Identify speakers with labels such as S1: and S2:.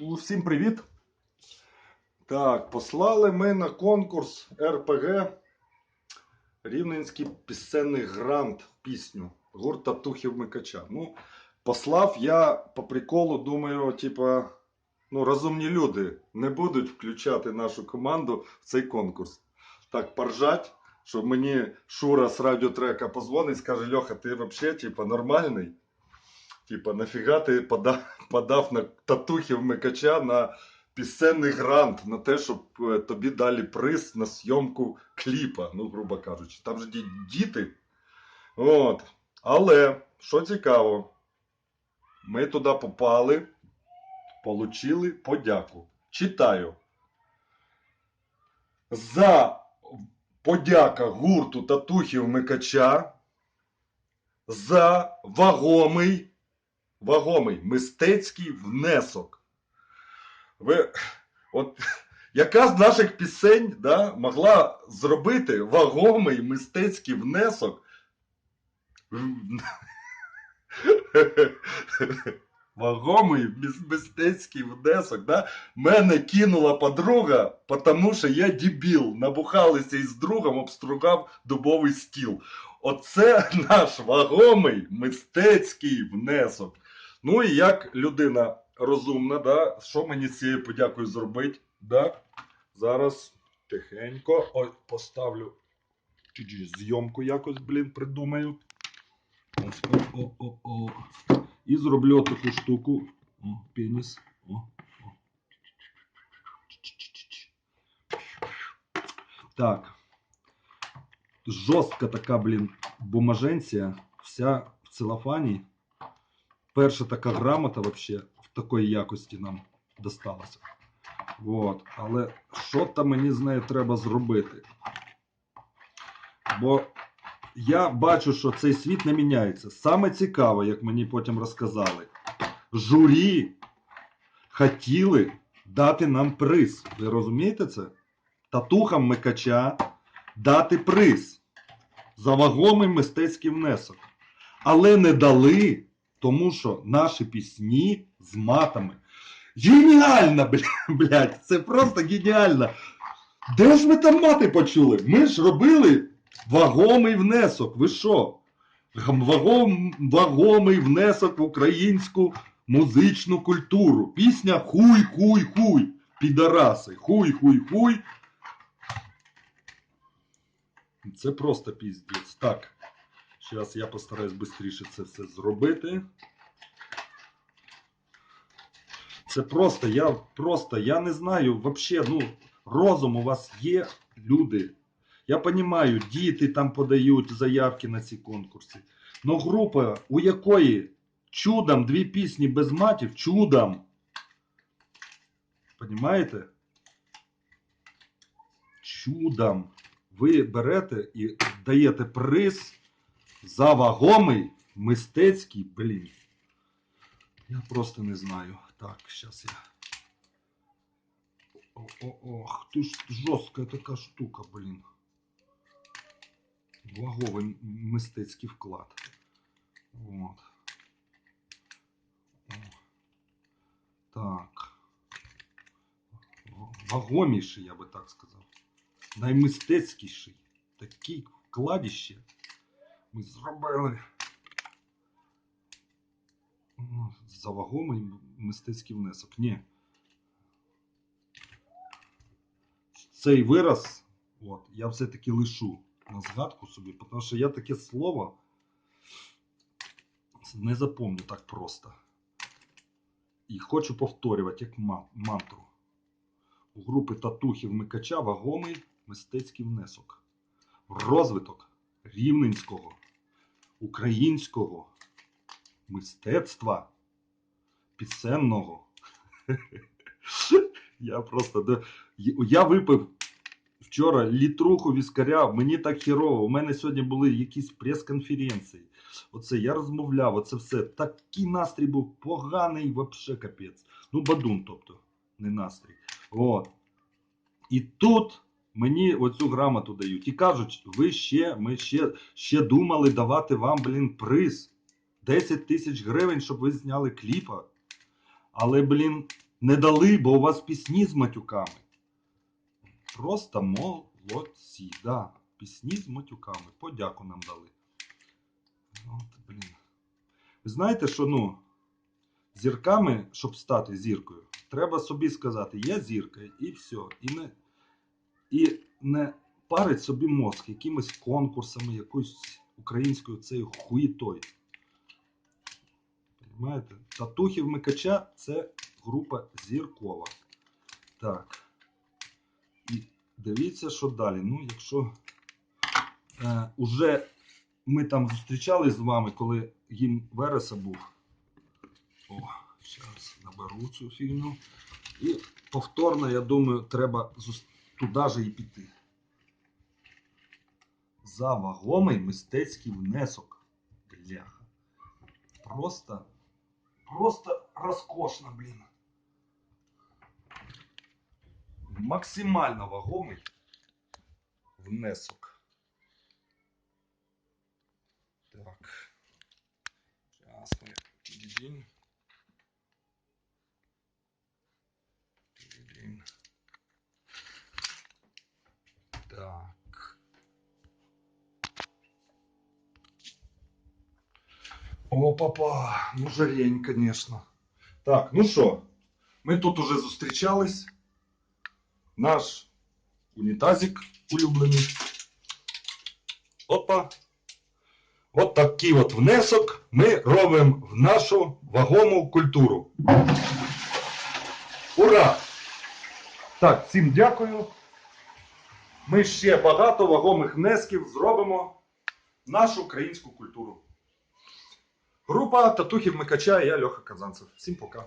S1: Всім привіт. Так, послали ми на конкурс РПГ Рівненський пісенний грант пісню гурт Татухів Микача. Ну, послав я по приколу, думаю, типа, ну, розумні люди не будуть включати нашу команду в цей конкурс. Так, поржать, що мені Шура з радіотрека позвонить, скаже: Льоха, ти взагалі типа, нормальний? Типа, нафіга ти подав, подав на татухів Микача на пісенний грант, на те, щоб е, тобі дали приз на зйомку кліпа, ну, грубо кажучи. Там же діти. От. Але, що цікаво, ми туди попали, получили подяку. Читаю. За подяка гурту Татухів Микача за вагомий вагомий мистецький внесок. Ви, от, яка з наших пісень да, могла зробити вагомий мистецький внесок? Вагомий мистецький внесок. Да? Мене кинула подруга, тому що я дебіл. Набухалися із другом, обстругав дубовий стіл. Оце наш вагомий мистецький внесок. Ну і як людина розумна, да, що мені з цією подякою зробити? Да? Зараз тихенько. Ой, поставлю зйомку якось, блін, придумаю. О, о, о. І зроблю таку штуку. О, пеніс. О, о. Так. Жорстка така, блін, бумаженція. Вся в целофані. Перша така грамота вообще в такої якості нам досталася. Вот. Але що там мені з нею треба зробити? Бо я бачу, що цей світ не міняється. Саме цікаве, як мені потім розказали, журі хотіли дати нам приз. Ви розумієте це? Татухам Микача дати приз за вагомий мистецький внесок. Але не дали, тому що наші пісні з матами. Геніально, бля- блядь, це просто геніально. Де ж ви там мати почули? Ми ж робили вагомий внесок. Ви що? Вагом, вагомий внесок в українську музичну культуру. Пісня Хуй, хуй, хуй. Підараси. Хуй, хуй, хуй. Це просто піздець. Так. Зараз я постараюсь швидше це все зробити. Це просто, я просто, я не знаю, вообще, ну, розум у вас є, люди. Я розумію, діти там подають заявки на ці конкурси. Но група, у якої чудом дві пісні без матів, чудом. Понімаєте? Чудом. Ви берете і даєте приз за вагомий мистецький, блін. Я просто не знаю. Так, зараз я. Ох, ти ж жорстка така штука, блін. Ваговий мистецький вклад. От. О. Так. Вагоміший, я би так сказав. Наймистецькіший. Такий вкладіще ми зробили. Ну, За вагомий мистецький внесок. Ні. Цей вираз, от, я все-таки лишу на згадку собі, тому що я таке слово не запомню так просто. І хочу повторювати як мантру. У групи татухів Микача вагомий мистецький внесок. В розвиток рівненського, українського мистецтва пісенного. Я просто я випив вчора літруху віскаря, мені так хірово. У мене сьогодні були якісь прес-конференції. Оце я розмовляв, оце все. Такий настрій був поганий, вообще капець. Ну, бадун, тобто, не настрій. От. І тут мені оцю грамоту дають. І кажуть, ви ще, ми ще, ще думали давати вам, блін, приз. 10 тисяч гривень, щоб ви зняли кліпа. Але, блін, Не дали, бо у вас пісні з матюками. Просто молодці, да. Пісні з матюками. Подяку нам дали. От, блін. Ви знаєте, що ну, зірками, щоб стати зіркою, треба собі сказати, я зірка, і все. І не, і не парить собі мозк якимись конкурсами, якоюсь українською цією хуїтою. Понимаєте? Татухи вмикача це група зіркова. Так. І дивіться, що далі. Ну, якщо е, уже ми там зустрічались з вами, коли гімн Вереса був. О, зараз наберу цю фігню. І повторно, я думаю, треба зус- туди же і піти. За вагомий мистецький внесок. Бляха. Просто, просто розкошно, блін. Максимально вагомий внесок. Так. Сейчас мы О, папа, ну жарень, конечно. Так, ну що, ми тут уже зустрічались. Наш унітазик улюблений. Опа. От такий от внесок ми робимо в нашу вагому культуру. Ура! Так, всім дякую. Ми ще багато вагомих внесків зробимо в нашу українську культуру. Група Татухів Микача я Льоха Казанцев. Всім пока.